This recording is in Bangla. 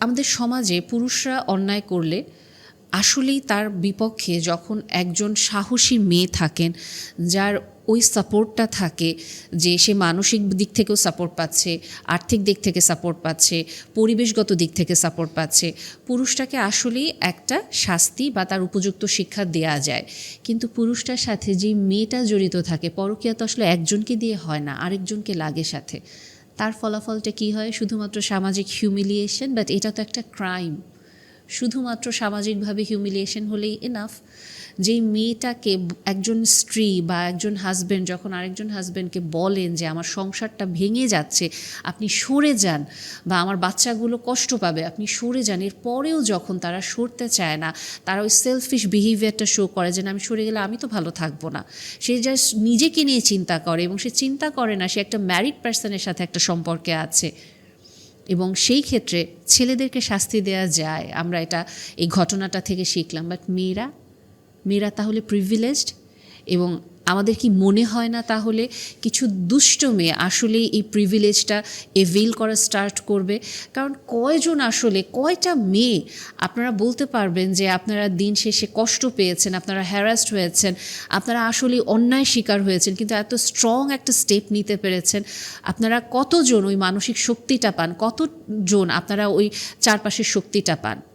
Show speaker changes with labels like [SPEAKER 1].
[SPEAKER 1] আমাদের সমাজে পুরুষরা অন্যায় করলে আসলেই তার বিপক্ষে যখন একজন সাহসী মেয়ে থাকেন, যার ওই সাপোর্টটা থাকে যে সে মানসিক দিক থেকেও সাপোর্ট পাচ্ছে, আর্থিক দিক থেকে সাপোর্ট পাচ্ছে, পরিবেশগত দিক থেকে সাপোর্ট পাচ্ছে, পুরুষটাকে আসলেই একটা শাস্তি বা তার উপযুক্ত শিক্ষা দেয়া যায়। কিন্তু পুরুষটার সাথে যে মেয়েটা জড়িত থাকে, পরকীয়া তো আসলে একজনকে দিয়ে হয় না, আরেকজনকে লাগে সাথে। তার ফলাফলটা কি হয়? শুধুমাত্র সামাজিক হিউমিলিয়েশন বাট এটা তো একটা ক্রাইম শুধুমাত্র সামাজিকভাবে হিউমিলিয়েশন হলেই এনাফ যেই মেয়েটাকে একজন স্ত্রী বা একজন হাজব্যান্ড যখন আরেকজন হাজব্যান্ডকে বলেন যে, আমার সংসারটা ভেঙে যাচ্ছে, আপনি সরে যান বা আমার বাচ্চাগুলো কষ্ট পাবে, আপনি সরে যান। এর পরেও যখন তারা সরতে চায় না, তারা ওই সেলফিশ বিহেভিয়ারটা শো করে যে আমি সরে গেলে আমি তো ভালো থাকব না। সে জাস্ট নিজেকে নিয়ে চিন্তা করে এবং সে চিন্তা করে না, সে একটা ম্যারিড পার্সনের সাথে একটা সম্পর্কে আছে। এবং সেই ক্ষেত্রে ছেলেদেরকে শাস্তি দেওয়া যায়। আমরা এটা, এই ঘটনাটা থেকে শিখলাম। বাট মেয়েরা মেয়েরা তাহলে প্রিভিলেজড এবং আমাদের কি মনে হয় না তাহলে কিছু দুষ্ট মেয়ে আসলেই এই প্রিভিলেজটা এভেল করা স্টার্ট করবে? কারণ কয়জন আসলে, কয়টা মেয়ে আপনারা বলতে পারবেন যে আপনারা দিন শেষে কষ্ট পেয়েছেন, আপনারা হ্যারাস্ট হয়েছেন, আপনারা আসলে অন্যায় শিকার হয়েছেন, কিন্তু এত স্ট্রং একটা স্টেপ নিতে পেরেছেন। আপনারা কতজন ওই মানসিক শক্তিটা পান? কতজন আপনারা ওই চারপাশের শক্তিটা পান?